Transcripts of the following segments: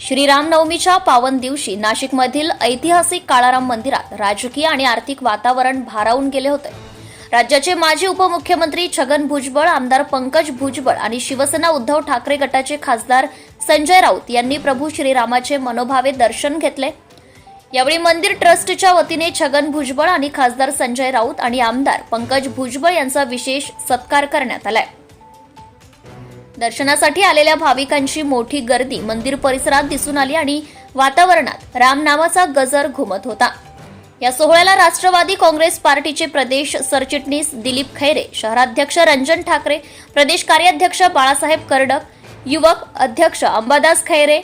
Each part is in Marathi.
श्रीरामनवमीच्या पावन दिवशी नाशिकमधील ऐतिहासिक काळाराम मंदिरात राजकीय आणि आर्थिक वातावरण भारावून गेले होते. राज्याचे माजी उपमुख्यमंत्री छगन भुजबळ आमदार पंकज भुजबळ आणि शिवसेना उद्धव ठाकरे गटाचे खासदार संजय राऊत यांनी प्रभू श्रीरामाचे मनोभावे दर्शन घेतले. यावेळी मंदिर ट्रस्टच्या वतीने छगन भुजबळ आणि खासदार संजय राऊत आणि आमदार पंकज भुजबळ यांचा विशेष सत्कार करण्यात आलाय. दर्शनासाठी आलेल्या भाविकांची मोठी गर्दी मंदिर परिसरात दिसून आली आणि वातावरणात रामनामाचा गजर घुमत होता. या सोहळ्याला राष्ट्रवादी काँग्रेस पार्टीचे प्रदेश सरचिटणीस दिलीप खैरे शहराध्यक्ष रंजन ठाकरे प्रदेश कार्याध्यक्ष बाळासाहेब कर्डक युवक अध्यक्ष अंबादास खैरे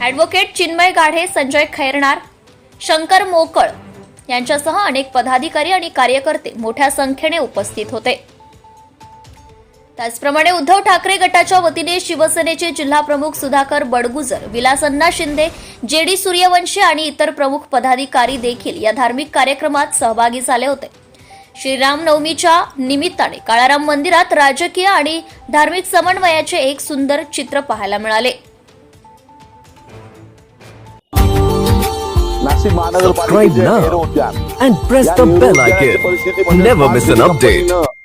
ॲडव्होकेट चिन्मय गाढे संजय खैरणार शंकर मोकळ यांच्यासह अनेक पदाधिकारी आणि कार्यकर्ते मोठ्या संख्येने उपस्थित होते. त्याचप्रमाणे उद्धव ठाकरे गटाच्या वतीने शिवसेनेचे जिल्हाप्रमुख सुधाकर बडगुजर विलासन्ना शिंदे जे डी सूर्यवंशी आणि इतर प्रमुख पदाधिकारी देखील या धार्मिक कार्यक्रमात सहभागी झाले होते श्रीरामनवमीच्या निमित्ताने काळाराम मंदिरात राजकीय आणि धार्मिक समन्वयाचे एक सुंदर चित्र पाहायला मिळाले and press the bell icon. Never miss an update.